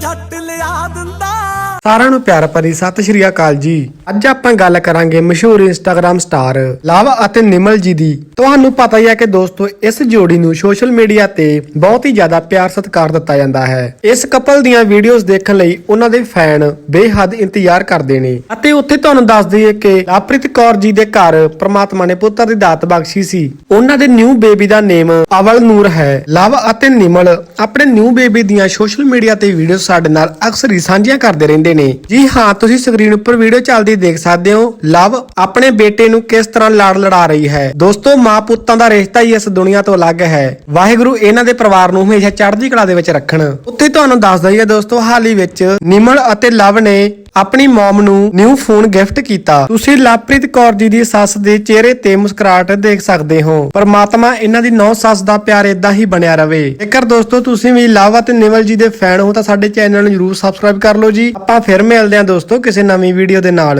ਜੱਟ ਲਿਆ ਦਿੰਦਾ। ਸਾਰਿਆਂ ਨੂੰ ਪਿਆਰ ਭਰੀ ਸਤਿ ਸ਼੍ਰੀ ਅਕਾਲ ਜੀ। ਅੱਜ ਆਪਾਂ ਗੱਲ ਕਰਾਂਗੇ ਮਸ਼ਹੂਰ ਇੰਸਟਾਗ੍ਰam ਸਟਾਰ ਲਵ ਅਤੇ ਨਿਮਲ ਜੀ ਦੀ। ਤੁਹਾਨੂੰ ਪਤਾ ਹੀ ਹੈ ਕਿ ਦੋਸਤੋ, ਇਸ ਜੋੜੀ ਨੂੰ ਸੋਸ਼ਲ ਮੀਡੀਆ ਤੇ ਬਹੁਤ ਹੀ ਜ਼ਿਆਦਾ ਪਿਆਰ ਸਤਿਕਾਰ ਦਿੱਤਾ ਜਾਂਦਾ ਹੈ। ਇਸ ਕਪਲ ਦੀਆਂ ਵੀਡੀਓਜ਼ ਦੇਖਣ ਲਈ ਉਹਨਾਂ ਦੇ ਫੈਨ ਬੇਹੱਦ ਇੰਤਜ਼ਾਰ ਕਰਦੇ ਨੇ। ਅਤੇ ਉੱਥੇ ਤੁਹਾਨੂੰ ਦੱਸ ਦਈਏ ਕਿ ਲਵਪ੍ਰੀਤ ਕੌਰ ਜੀ ਦੇ ਘਰ ਪ੍ਰਮਾਤਮਾ ਨੇ ਪੁੱਤਰ ਦੀ ਦਾਤ ਬਖਸ਼ੀ ਸੀ। ਉਹਨਾਂ ਦੇ ਨਿਊ ਬੇਬੀ ਦਾ ਨੇਮ ਅਵਲ ਨੂਰ ਹੈ। ਲਵ ਅਤੇ ਨਿਮਲ ਆਪਣੇ ਨਿਊ ਬੇਬੀ ਦੀਆਂ ਸੋਸ਼ਲ ਮੀਡੀਆ ਤੇ ਵੀਡੀਓ ਸਾਡੇ ਨਾਲ ਅਕਸਰ ਹੀ ਸਾਂਝੀਆਂ ਕਰਦੇ ਰਹਿੰਦੇ ਨੇ। ਜੀ ਹਾਂ, ਤੁਸੀਂ ਸਕਰੀਨ ਉੱਪਰ ਵੀਡੀਓ ਚੱਲਦੀ ਦੇਖ ਸਕਦੇ ਹੋ। ਲਵ ਆਪਣੇ ਬੇਟੇ ਨੂੰ ਕਿਸ ਤਰ੍ਹਾਂ ਲਾੜ ਲੜਾ ਰਹੀ ਹੈ। ਦੋਸਤੋ, ਮਾਂ ਪੁੱਤਾਂ ਦਾ ਰਿਸ਼ਤਾ ਹੀ ਇਸ ਦੁਨੀਆ ਤੋਂ ਅਲੱਗ ਹੈ। ਵਾਹਿਗੁਰੂ ਇਹਨਾਂ ਦੇ ਪਰਿਵਾਰ ਨੂੰ ਹਮੇਸ਼ਾ ਚੜ੍ਹਦੀ ਕਲਾ ਦੇ ਵਿੱਚ ਰੱਖਣ। ਉੱਥੇ ਤੁਹਾਨੂੰ ਦੱਸ ਦਈਏ ਦੋਸਤੋ, ਹਾਲ ਹੀ ਵਿੱਚ ਨਿਮਲ ਅਤੇ ਲਵ ਨੇ ਆਪਣੀ ਮਮ ਨੂੰ ਨਿਊ ਫੋਨ ਗਿਫਟ ਕੀਤਾ। ਤੁਸੀਂ ਲਵਪ੍ਰੀਤ ਕੌਰ ਜੀ ਦੀ ਸੱਸ ਦੇ ਚਿਹਰੇ ਤੇ ਮੁਸਕਰਾਹਟ ਦੇਖ ਸਕਦੇ ਹੋ। ਪਰਮਾਤਮਾ ਇਹਨਾਂ ਦੀ ਨੌ ਸੱਸ ਦਾ ਪਿਆਰ ਇਦਾਂ ਹੀ ਬਣਿਆ ਰਵੇ। ਜੇਕਰ ਦੋਸਤੋ, ਤੁਸੀਂ ਵੀ ਲਵ ਅਤੇ ਨਿਮਲ ਜੀ ਦੇ ਫੈਨ ਹੋ ਤਾਂ ਸਾਡੇ ਚੈਨਲ ਨੂੰ ਜਰੂਰ ਸਬਸਕ੍ਰਾਈਬ ਕਰ ਲਓ ਜੀ। ਆਪਾਂ ਫਿਰ ਮਿਲਦੇ ਹਾਂ ਦੋਸਤੋ ਕਿਸੇ ਨਵੀਂ ਵੀਡੀਓ ਦੇ ਨਾਲ।